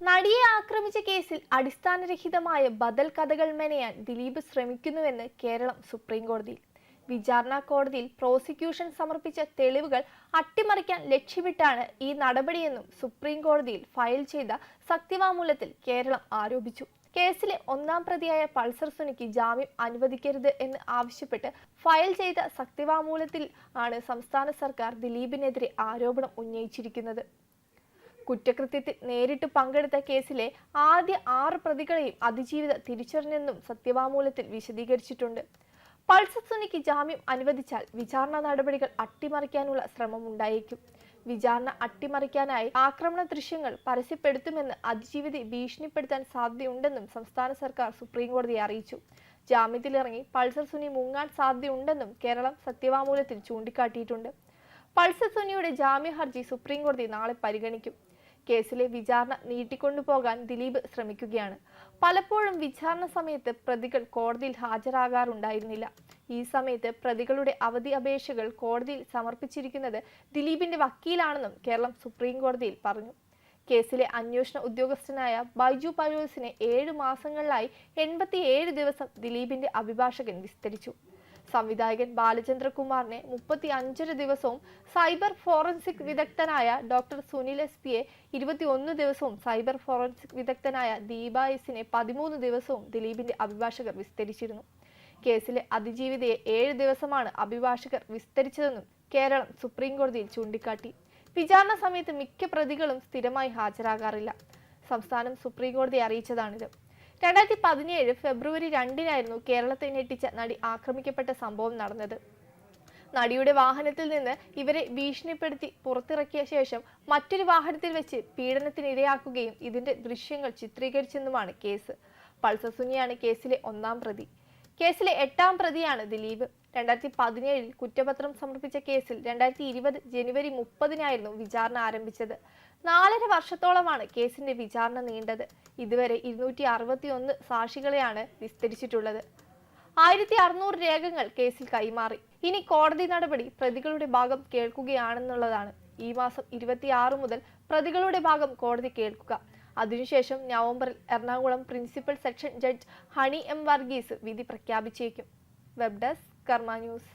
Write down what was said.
നടിയെ ആക്രമിച്ച കേസിൽ അടിസ്ഥാനരഹിതമായ ബദൽ കഥകൾ മെനയാൻ ദിലീപ് ശ്രമിക്കുന്നുവെന്ന് കേരളം സുപ്രീം കോടതിയിൽ. വിചാരണ കോടതിയിൽ പ്രോസിക്യൂഷൻ സമർപ്പിച്ച തെളിവുകൾ അട്ടിമറിക്കാൻ ലക്ഷ്യമിട്ടാണ് ഈ നടപടിയെന്നും സുപ്രീം കോടതിയിൽ ഫയൽ ചെയ്ത സത്യവാമൂലത്തിൽ കേരളം ആരോപിച്ചു. കേസിലെ ഒന്നാം പ്രതിയായ പൾസർ സുനിക്ക് ജാമ്യം അനുവദിക്കരുത് എന്ന് ആവശ്യപ്പെട്ട് ഫയൽ ചെയ്ത സത്യവാമൂലത്തിൽ ആണ് സംസ്ഥാന സർക്കാർ ദിലീപിനെതിരെ ആരോപണം ഉന്നയിച്ചിരിക്കുന്നത്. കുറ്റകൃത്യത്തിൽ നേരിട്ട് പങ്കെടുത്ത കേസിലെ ആദ്യ ആറ് പ്രതികളെയും അതിജീവിത തിരിച്ചറിഞ്ഞെന്നും സത്യവാമൂലത്തിൽ വിശദീകരിച്ചിട്ടുണ്ട്. പൾസർ സുനിക്ക് ജാമ്യം അനുവദിച്ചാൽ വിചാരണ നടപടികൾ അട്ടിമറിക്കാനുള്ള ശ്രമം ഉണ്ടായേക്കും വിചാരണ അട്ടിമറിക്കാനായി ആക്രമണ ദൃശ്യങ്ങൾ പരസ്യപ്പെടുത്തുമെന്ന് അതിജീവിതയെ ഭീഷണിപ്പെടുത്താൻ സാധ്യതയുണ്ടെന്നും സംസ്ഥാന സർക്കാർ സുപ്രീംകോടതിയെ അറിയിച്ചു. ജാമ്യത്തിലിറങ്ങി പൾസർ സുനി മുങ്ങാൻ സാധ്യതയുണ്ടെന്നും കേരളം സത്യവാമൂലത്തിൽ ചൂണ്ടിക്കാട്ടിയിട്ടുണ്ട്. പൾസർ സുനിയുടെ ജാമ്യ ഹർജി സുപ്രീംകോടതി നാളെ പരിഗണിക്കും. കേസിലെ വിചാരണ നീട്ടിക്കൊണ്ടുപോകാൻ ദിലീപ് ശ്രമിക്കുകയാണ്. പലപ്പോഴും വിചാരണ സമയത്ത് പ്രതികൾ കോടതിയിൽ ഹാജരാകാറുണ്ടായിരുന്നില്ല. ഈ സമയത്ത് പ്രതികളുടെ അവധി അപേക്ഷകൾ കോടതിയിൽ സമർപ്പിച്ചിരിക്കുന്നത് ദിലീപിന്റെ വക്കീലാണെന്നും കേരളം സുപ്രീം കോടതിയിൽ പറഞ്ഞു. കേസിലെ അന്വേഷണ ഉദ്യോഗസ്ഥനായ ബൈജു പരോസിനെ ഏഴു മാസങ്ങളിലായി എൺപത്തിയേഴ് ദിവസം ദിലീപിന്റെ അഭിഭാഷകൻ വിസ്തരിച്ചു. സംവിധായകൻ ബാലചന്ദ്രകുമാറിനെ മുപ്പത്തി അഞ്ചര ദിവസവും സൈബർ ഫോറൻസിക് വിദഗ്ധനായ ഡോക്ടർ സുനിൽ എസ് പിയെ ഇരുപത്തിയൊന്ന് ദിവസവും സൈബർ ഫോറൻസിക് വിദഗ്ധനായ ദീപ എസിനെ പതിമൂന്ന് ദിവസവും ദിലീപിന്റെ അഭിഭാഷകർ വിസ്തരിച്ചിരുന്നു. കേസിലെ അതിജീവിതയെ ഏഴ് ദിവസമാണ് അഭിഭാഷകർ വിസ്തരിച്ചതെന്നും കേരളം സുപ്രീം കോടതിയിൽ ചൂണ്ടിക്കാട്ടി. വിചാരണ സമയത്ത് മിക്ക പ്രതികളും സ്ഥിരമായി ഹാജരാകാറില്ല. സംസ്ഥാനം സുപ്രീം കോടതിയെ അറിയിച്ചതാണിത്. രണ്ടായിരത്തി പതിനേഴ് ഫെബ്രുവരി രണ്ടിനായിരുന്നു കേരളത്തെ ഞെട്ടിച്ച നടി ആക്രമിക്കപ്പെട്ട സംഭവം നടന്നത്. നടിയുടെ വാഹനത്തിൽ നിന്ന് ഇവരെ ഭീഷണിപ്പെടുത്തി പുറത്തിറക്കിയ ശേഷം മറ്റൊരു വാഹനത്തിൽ വെച്ച് പീഡനത്തിനിരയാക്കുകയും ഇതിന്റെ ദൃശ്യങ്ങൾ ചിത്രീകരിച്ചെന്നുമാണ് കേസ്. പൾസർ സുനിയാണ് കേസിലെ ഒന്നാം പ്രതി. കേസിലെ എട്ടാം പ്രതിയാണ് ദിലീപ്. രണ്ടായിരത്തി പതിനേഴിൽ കുറ്റപത്രം സമർപ്പിച്ച കേസിൽ രണ്ടായിരത്തി ഇരുപത് ജനുവരി മുപ്പതിനായിരുന്നു വിചാരണ ആരംഭിച്ചത്. നാലര വർഷത്തോളമാണ് കേസിന്റെ വിചാരണ നീണ്ടത്. ഇതുവരെ ഇരുന്നൂറ്റി അറുപത്തി ഒന്ന് സാക്ഷികളെയാണ് വിസ്തരിച്ചിട്ടുള്ളത്. ആയിരത്തി അറുന്നൂറ് രേഖകൾ കേസിൽ കൈമാറി. ഇനി കോടതി നടപടി പ്രതികളുടെ ഭാഗം കേൾക്കുകയാണെന്നുള്ളതാണ്. ഈ മാസം ഇരുപത്തിയാറ് മുതൽ പ്രതികളുടെ ഭാഗം കോടതി കേൾക്കുക. അതിനുശേഷം നവംബറിൽ Ernakulam principal sessions judge Honey M Varghese വിധി പ്രഖ്യാപിച്ചേക്കും. Web desk Karma news.